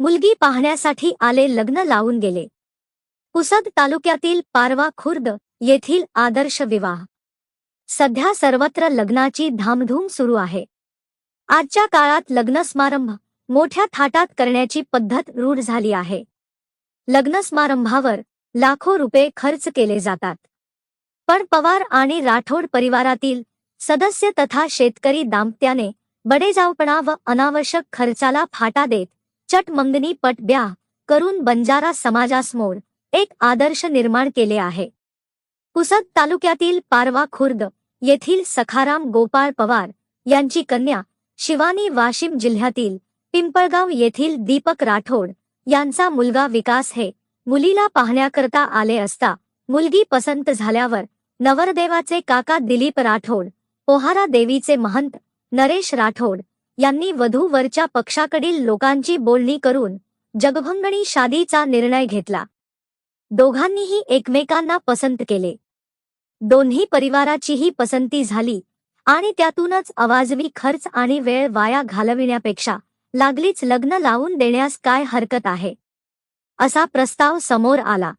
मुलगी पाहण्यासाठी आले लग्न लावून गेले. पुसद तालुक्यातील पारवा खुर्द येथील आदर्श विवाह. सध्या सर्वत्र लग्नाची धामधूम सुरू आहे. आजच्या काळात लग्न समारंभ मोठ्या थाटात करण्याची पद्धत रूढ झाली आहे. लग्न समारंभावर लाखो रुपये खर्च केले जातात. पण पवार आणि राठोड परिवारातील सदस्य तथा शेतकरी दाम्पत्याने बडेजावपणा व अनावश्यक खर्चाला फाटा देत चट मंगनी पट ब्याह करून बंजारा समाजासमोर एक आदर्श निर्माण केले आहे. पुसद तालुक्यातील पारवा खुर्द येथील सखाराम गोपाळ पवार यांची कन्या शिवानी वाशिम जिल्ह्यातील पिंपळगाव येथील दीपक राठोड यांचा मुलगा विकास हे मुलीला पाहण्याकरता आले असता मुलगी पसंत झाल्यावर नवरदेवाचे काका दिलीप राठोड पोहारा देवीचे महंत नरेश राठोड यांनी वधूवरच्या पक्षाकडील लोकांची बोलणी करून जगभंगणी शादीचा निर्णय घेतला. दोघांनीही एकमेकांना पसंत केले. दोन्ही परिवाराचीही पसंती झाली आणि त्यातूनच अवाजवी खर्च आणि वेळ वाया घालविण्यापेक्षा लागलीच लग्न लावून देण्यास काय हरकत आहे? असा प्रस्ताव समोर आला.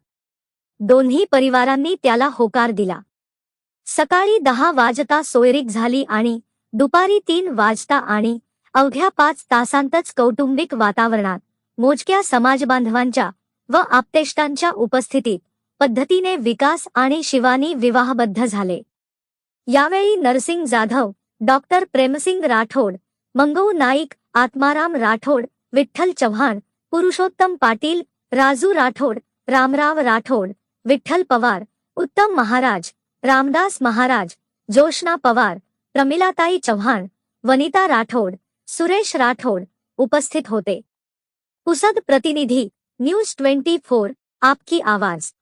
दोन्ही परिवारांनी त्याला होकार दिला. सकाळी दहा वाजता सोयरीक झाली आणि दुपारी तीन वाजता आणि अवघ्या पाच तासांतच कौटुंबिक वातावरणात मोजक्या समाजबांधवांच्या व आप्तेष्टांच्या उपस्थितीत पद्धतीने विकास आणि शिवानी विवाहबद्ध झाले. यावेळी नरसिंग जाधव डॉक्टर प्रेमसिंग राठोड मंगऊ नाईक आत्माराम राठोड विठ्ठल चव्हाण पुरुषोत्तम पाटील राजू राठोड रामराव राठोड विठ्ठल पवार उत्तम महाराज रामदास महाराज जोशना पवार प्रमिलाताई चव्हाण वनिता राठोड सुरेश राठोड उपस्थित होते। पुसद प्रतिनिधी, न्यूज़ ट्वेंटी फोर, आपकी आवाज़।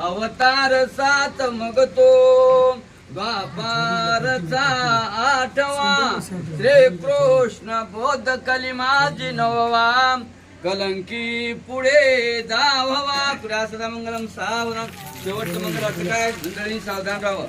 अवतार सात मग तो आठवा। श्री कृष्ण बौद्ध कलिमाजी नववा। कलंकी पुढे सदा मंगलम, सावधान। शेवटचं मंगल काय? मंडळी सावधान राहावं.